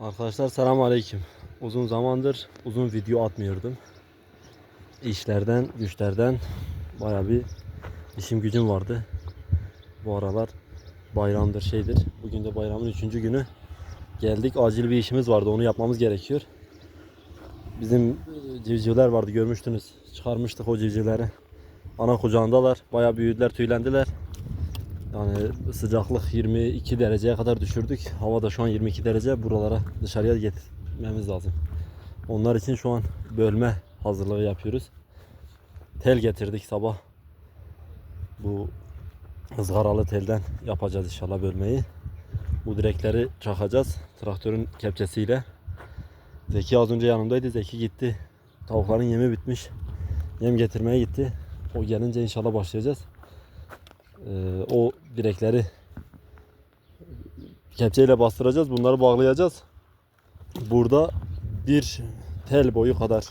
Arkadaşlar selam aleyküm. Uzun zamandır uzun video atmıyordum. İşlerden, güçlerden baya bir işim gücüm vardı. Bu aralar bayramdır şeydir. Bugün de bayramın üçüncü günü. Geldik acil bir işimiz vardı onu yapmamız gerekiyor. Bizim civcivler vardı görmüştünüz. Çıkarmıştık o civcivleri. Ana kucağındalar. Baya büyüdüler, tüylendiler. Yani sıcaklık 22 dereceye kadar düşürdük. Hava da şu an 22 derece. Buralara dışarıya getirmemiz lazım. Onlar için şu an bölme hazırlığı yapıyoruz. Tel getirdik sabah. Bu ızgaralı telden yapacağız inşallah bölmeyi. Bu direkleri çakacağız traktörün kepçesiyle. Zeki az önce yanımdaydı. Zeki gitti. Tavukların yemi bitmiş. Yem getirmeye gitti. O gelince inşallah başlayacağız. Ee, o direkleri kepçeyle bastıracağız. Bunları bağlayacağız. Burada bir tel boyu kadar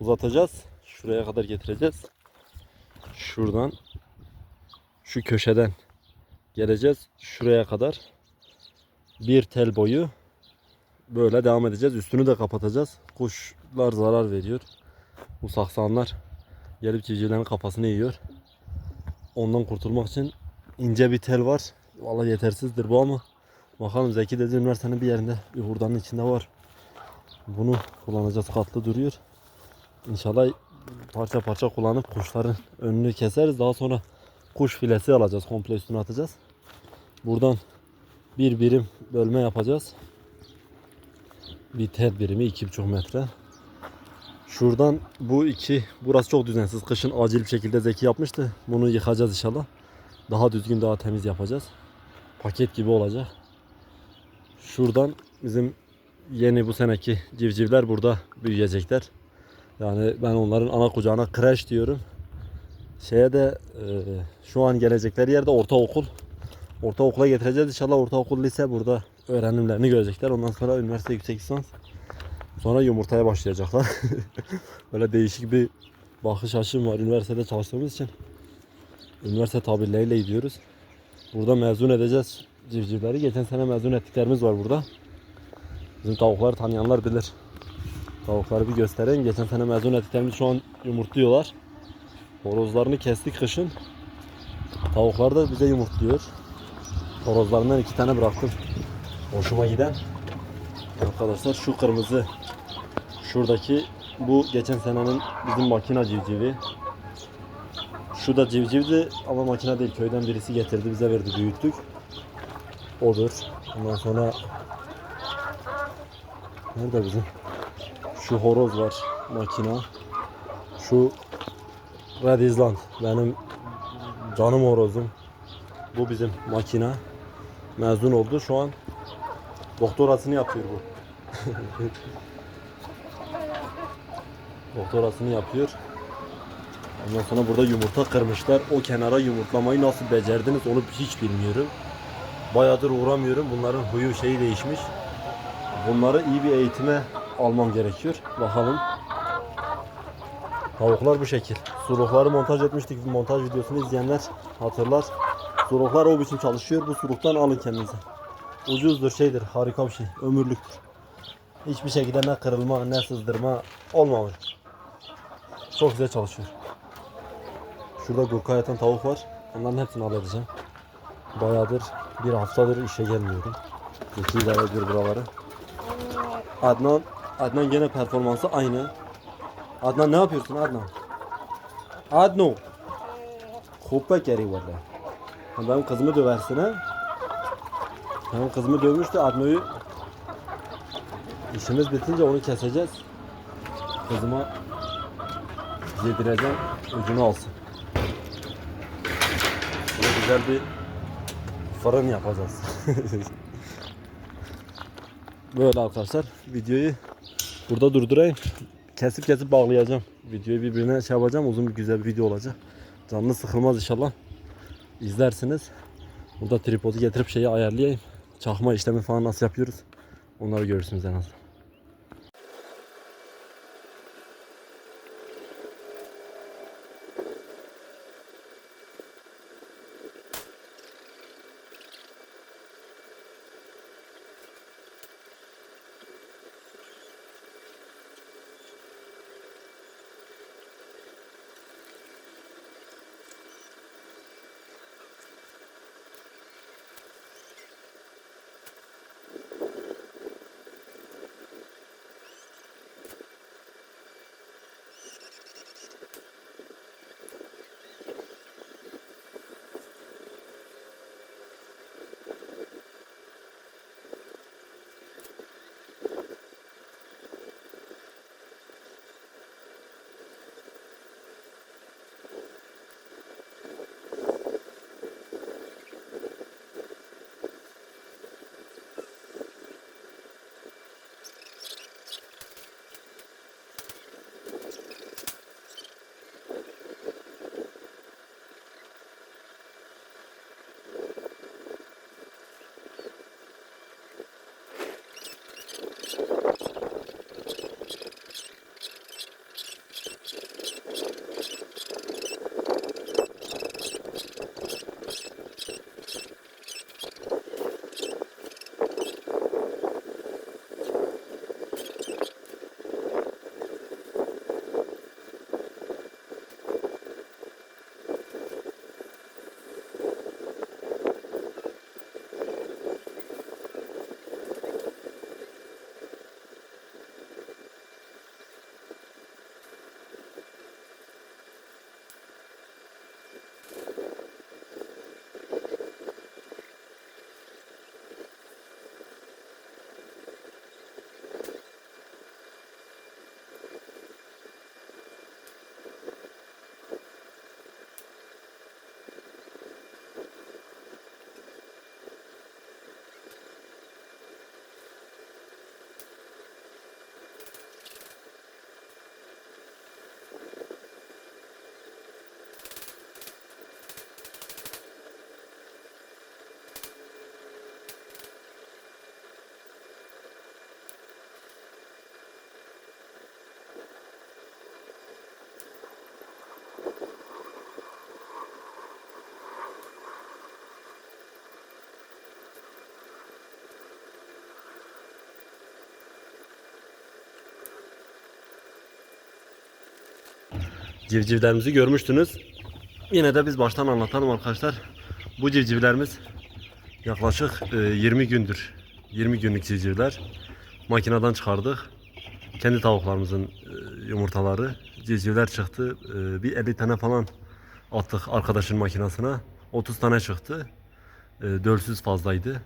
uzatacağız. Şuraya kadar getireceğiz. Şuradan şu köşeden geleceğiz. Şuraya kadar bir tel boyu böyle devam edeceğiz. Üstünü de kapatacağız. Kuşlar zarar veriyor. Bu saksanlar gelip civcivlerin kafasını yiyor. Ondan kurtulmak için ince bir tel var. Vallahi yetersizdir bu ama bakalım Zeki dedi üniversitenin bir yerinde bir hurdanın içinde var. Bunu kullanacağız katlı duruyor. İnşallah parça parça kullanıp kuşların önünü keseriz. Daha sonra kuş filesi alacağız. Komple üstüne atacağız. Buradan bir birim bölme yapacağız. Bir tel birimi 2,5 metre. Şuradan bu iki, burası çok düzensiz. Kışın acil bir şekilde Zeki yapmıştı. Bunu yıkacağız inşallah. Daha düzgün, daha temiz yapacağız. Paket gibi olacak. Şuradan bizim yeni bu seneki civcivler burada büyüyecekler. Yani ben onların ana kucağına kreş diyorum. Şeye de e, şu an gelecekleri yerde ortaokul. Ortaokula getireceğiz inşallah ortaokul lise burada öğrenimlerini görecekler. Ondan sonra üniversite yüksek lisans. Sonra yumurtaya başlayacaklar. Böyle değişik bir bakış açım var üniversitede çalıştığımız için. Üniversite tabirleriyle gidiyoruz. Burada mezun edeceğiz civcivleri. Geçen sene mezun ettiklerimiz var burada. Bizim tavukları tanıyanlar bilir. Tavukları bir göstereyim. Geçen sene mezun ettiklerimiz şu an yumurtluyorlar. Horozlarını kestik kışın. Tavuklar da bize yumurtluyor. Horozlarından iki tane bıraktım. Hoşuma giden. Arkadaşlar şu kırmızı şuradaki bu geçen senenin bizim makina civcivi. Şu da civcivdi ama makine değil köyden birisi getirdi bize verdi büyüttük. Odur. Ondan sonra Nerede bizim? Şu horoz var makina. Şu Red Island benim canım horozum. Bu bizim makina. Mezun oldu şu an doktorasını yapıyor bu. doktorasını yapıyor. Ondan sonra burada yumurta kırmışlar. O kenara yumurtlamayı nasıl becerdiniz onu hiç bilmiyorum. Bayağıdır uğramıyorum. Bunların huyu şeyi değişmiş. Bunları iyi bir eğitime almam gerekiyor. Bakalım. Tavuklar bu şekil. Sulukları montaj etmiştik. Montaj videosunu izleyenler hatırlar. Suluklar o biçim çalışıyor. Bu suluktan alın kendinize. Ucuzdur şeydir. Harika bir şey. Ömürlüktür. Hiçbir şekilde ne kırılma ne sızdırma olmamış. Çok güzel çalışıyor. Şurada gurka yatan tavuk var. Onların hepsini halledeceğim. Bayağıdır bir haftadır işe gelmiyorum. İki idare ediyor buraları. Adnan, Adnan gene performansı aynı. Adnan ne yapıyorsun Adnan? Adnan. Kupa geri var da. Benim kızımı döversin ha. Benim kızımı dövmüştü Adno'yu. İşimiz bitince onu keseceğiz. Kızıma yedireceğim ucunu alsın. Şöyle güzel bir fırın yapacağız. Böyle arkadaşlar videoyu burada durdurayım. Kesip kesip bağlayacağım. Videoyu birbirine şey yapacağım. Uzun bir güzel bir video olacak. Canlı sıkılmaz inşallah. İzlersiniz. Burada tripodu getirip şeyi ayarlayayım. Çakma işlemi falan nasıl yapıyoruz. Onları görürsünüz en azından. Civcivlerimizi görmüştünüz. Yine de biz baştan anlatalım arkadaşlar. Bu civcivlerimiz yaklaşık e, 20 gündür. 20 günlük civcivler. Makineden çıkardık. Kendi tavuklarımızın e, yumurtaları. Civcivler çıktı. E, Bir 50 tane falan attık arkadaşın makinesine. 30 tane çıktı. E, Dölsüz fazlaydı.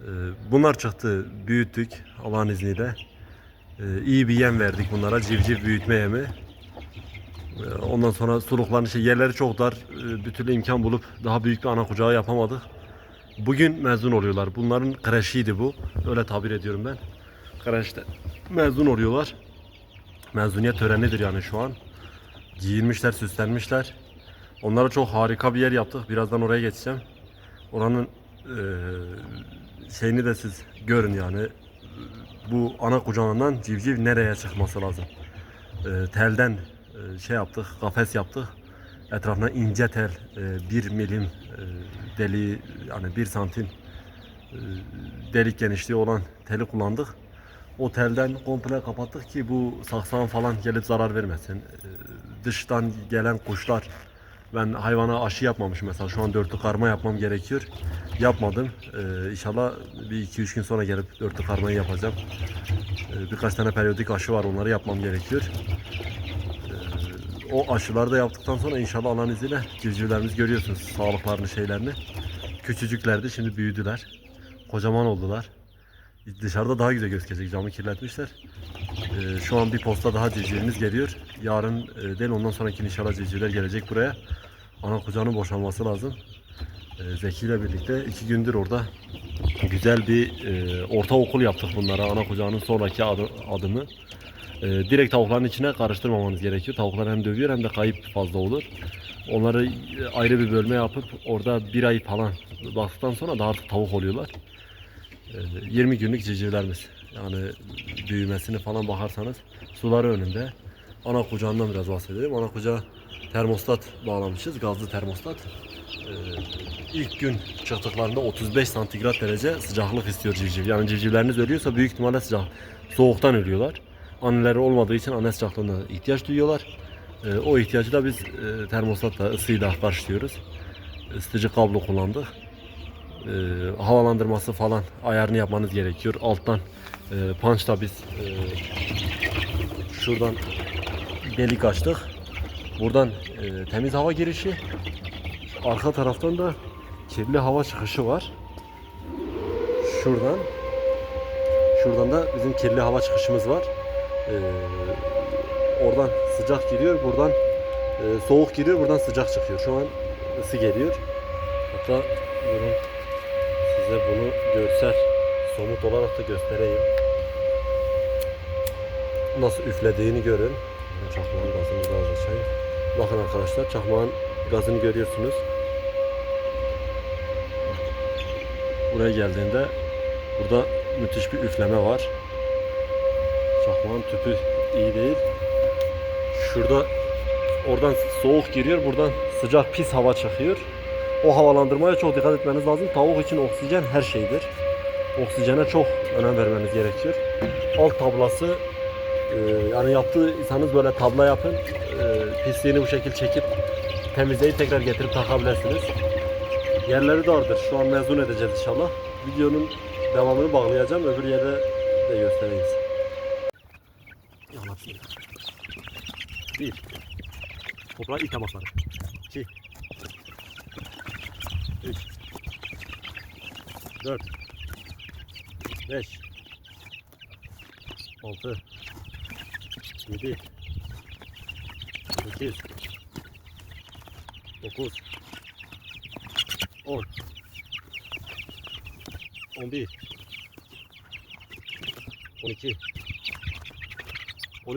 E, Bunlar çıktı. Büyüttük Allah'ın izniyle. E, iyi bir yem verdik bunlara. Civciv büyütme yemi. E, Ondan sonra sulukların şey yerleri çok dar. E, Bir türlü imkan bulup daha büyük bir ana kucağı yapamadık. Bugün mezun oluyorlar. Bunların kreşiydi bu. Öyle tabir ediyorum ben. Kreşte mezun oluyorlar. Mezuniyet törenidir yani şu an. Giyinmişler, süslenmişler. Onlara çok harika bir yer yaptık. Birazdan oraya geçeceğim. Oranın e, şeyini de siz görün yani. Bu ana kucağından civciv nereye çıkması lazım. E, telden e, şey yaptık, kafes yaptık. Etrafına ince tel, e, bir milim e, deliği yani bir santim e, delik genişliği olan teli kullandık. O telden komple kapattık ki bu saksan falan gelip zarar vermesin. E, dıştan gelen kuşlar ben hayvana aşı yapmamışım mesela şu an dörtlü karma yapmam gerekiyor. Yapmadım. Ee, inşallah bir iki üç gün sonra gelip dörtlü karmayı yapacağım. Ee, birkaç tane periyodik aşı var onları yapmam gerekiyor. O aşıları da yaptıktan sonra inşallah Allah'ın izniyle civcivlerimiz görüyorsunuz sağlıklarını şeylerini. Küçücüklerdi şimdi büyüdüler. Kocaman oldular. Dışarıda daha güzel gözükecek camı kirletmişler. Ee, şu an bir posta daha civcivimiz geliyor. Yarın e, değil ondan sonraki inşallah civcivler gelecek buraya. Ana kucağının boşalması lazım. Ee, Zeki ile birlikte iki gündür orada güzel bir e, ortaokul yaptık bunlara. Ana kucağının sonraki adı, adımı. E, direkt tavukların içine karıştırmamanız gerekiyor. Tavuklar hem dövüyor hem de kayıp fazla olur. Onları e, ayrı bir bölme yapıp orada bir ay falan baktıktan sonra daha artık tavuk oluyorlar. E, 20 günlük civcivlerimiz. Yani büyümesini falan bakarsanız suları önünde. Ana kucağından biraz bahsedelim. Ana kucağa termostat bağlamışız. Gazlı termostat. Ee, ilk gün çıktıklarında 35 santigrat derece sıcaklık istiyor civciv. Yani civcivleriniz ölüyorsa büyük ihtimalle sıcak. Soğuktan ölüyorlar. Anneleri olmadığı için anne sıcaklığına ihtiyaç duyuyorlar. Ee, o ihtiyacı da biz e, termostatla ısıyla karşılıyoruz. Isıtıcı kablo kullandık. Ee, havalandırması falan ayarını yapmanız gerekiyor. Alttan e, punchla biz e, şuradan delik açtık. Buradan e, temiz hava girişi. Arka taraftan da kirli hava çıkışı var. Şuradan. Şuradan da bizim kirli hava çıkışımız var. E, oradan sıcak giriyor. Buradan e, soğuk giriyor. Buradan sıcak çıkıyor. Şu an ısı geliyor. Hatta durun size bunu görsel somut olarak da göstereyim. Nasıl üflediğini görün. Çakmağın gazını biraz açayım. Bakın arkadaşlar çakmağın gazını görüyorsunuz. Buraya geldiğinde burada müthiş bir üfleme var. Çakmağın tüpü iyi değil. Şurada oradan soğuk giriyor, buradan sıcak pis hava çıkıyor. O havalandırmaya çok dikkat etmeniz lazım. Tavuk için oksijen her şeydir. Oksijene çok önem vermeniz gerekiyor. Alt tablası e, yani yaptıysanız böyle tabla yapın. E, pisliğini bu şekil çekip temizleyip tekrar getirip takabilirsiniz. Yerleri dardır. Şu an mezun edeceğiz inşallah. Videonun devamını bağlayacağım. Öbür yere de göstereyim. Bir. Toprağa ilk temasları. İki. Üç. Dört. Beş. Altı. Yedi. Sekiz. Dokuz. On. On bir. On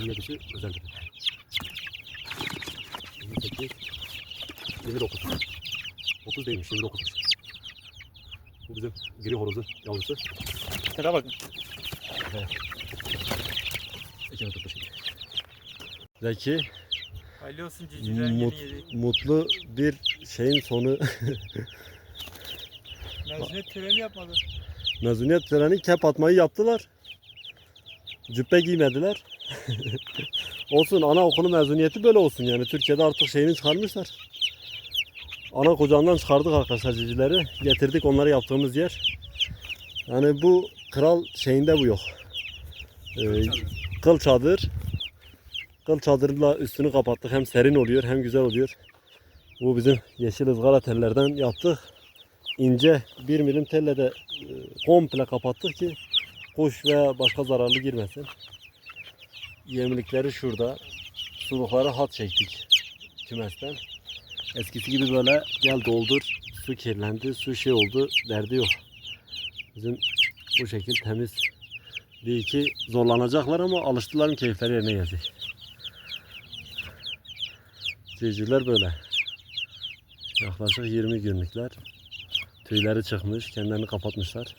dokuz. Yirmi. Yirmi bir. Yirmi iki. Yirmi üç. Yirmi dört. Yirmi beş. Yirmi altı. Yirmi yedi. Yirmi yedisi özel tepe. 28, 29. 30 değilmiş, 29. Bu bizim gri horozu yavrusu. Şuna bak. İçine tutmuş. Zeki Hayırlı olsun civcivler mut, yedi. mutlu bir şeyin sonu. Mezuniyet töreni yapmadı. Mezuniyet töreni kep atmayı yaptılar. Cübbe giymediler. olsun anaokulu mezuniyeti böyle olsun yani. Türkiye'de artık şeyini çıkarmışlar. Ana kucağından çıkardık arkadaşlar cicileri. Getirdik onları yaptığımız yer. Yani bu kral şeyinde bu yok. Ee, kıl çadır. Kıl çadırla üstünü kapattık. Hem serin oluyor hem güzel oluyor. Bu bizim yeşil ızgara tellerden yaptık. İnce bir milim telle de e, komple kapattık ki kuş veya başka zararlı girmesin. Yemlikleri şurada. Sulukları hat çektik kümesten. Eskisi gibi böyle gel doldur su kirlendi su şey oldu derdi yok. Bizim bu şekil temiz. Bir iki zorlanacaklar ama alıştılar mı keyifleri yerine gelecek. Civcivler böyle. Yaklaşık 20 günlükler. Tüyleri çıkmış, kendilerini kapatmışlar.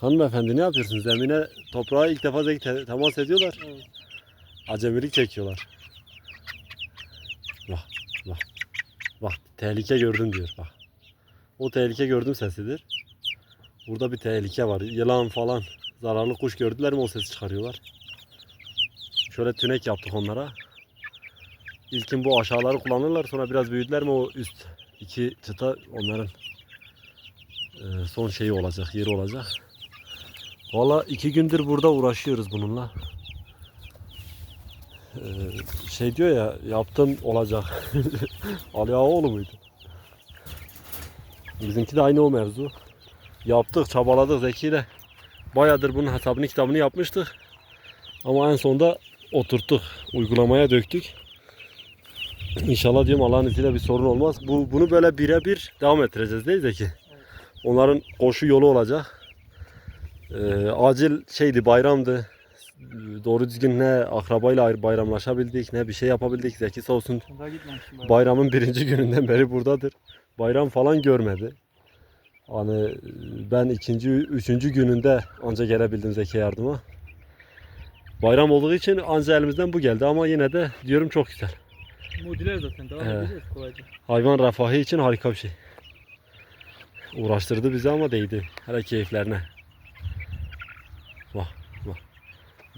Hanımefendi ne yapıyorsunuz? Zemine, toprağa ilk defa zeki te- temas ediyorlar. Evet. Acemilik çekiyorlar. Bak, bak. Bak, tehlike gördüm diyor. Bak. O tehlike gördüm sesidir. Burada bir tehlike var. Yılan falan, zararlı kuş gördüler mi o sesi çıkarıyorlar. Şöyle tünek yaptık onlara. İlkin bu aşağıları kullanırlar. Sonra biraz büyüdüler mi o üst iki çıta onların son şeyi olacak, yeri olacak. Valla iki gündür burada uğraşıyoruz bununla. E, şey diyor ya, yaptım olacak. Ali Ağaoğlu muydu? Bizimki de aynı o mevzu. Yaptık, çabaladık Zeki ile. Bayağıdır bunun hesabını kitabını yapmıştık. Ama en sonunda oturttuk, uygulamaya döktük. İnşallah diyorum Allah'ın izniyle bir sorun olmaz. Bu bunu böyle birebir devam ettireceğiz değil Zeki? Onların koşu yolu olacak. Ee, acil şeydi bayramdı. Doğru düzgün ne akrabayla bayramlaşabildik ne bir şey yapabildik. Zeki sağ olsun bayramın birinci gününden beri buradadır. Bayram falan görmedi. Hani ben ikinci, üçüncü gününde anca gelebildim Zeki yardıma. Bayram olduğu için anca elimizden bu geldi ama yine de diyorum çok güzel. Mudiler zaten devam Evet. edeceğiz kolayca. Hayvan refahı için harika bir şey. Uğraştırdı bizi ama değdi. Hele keyiflerine.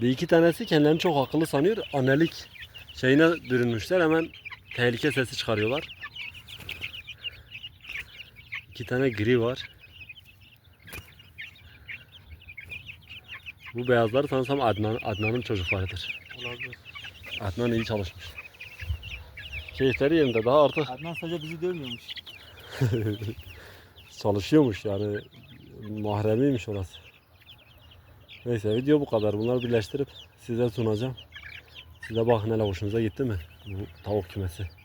Bir iki tanesi kendilerini çok akıllı sanıyor. Annelik şeyine bürünmüşler. Hemen tehlike sesi çıkarıyorlar. İki tane gri var. Bu beyazlar sanırsam Adnan, Adnan'ın çocuklarıdır. Olabilir. Adnan iyi çalışmış. Keyifleri yerinde. Daha artık Adnan sadece bizi dövmüyormuş. çalışıyormuş yani mahremiymiş orası. Neyse video bu kadar. Bunları birleştirip size sunacağım. Size bakın hele hoşunuza gitti mi? Bu tavuk kümesi.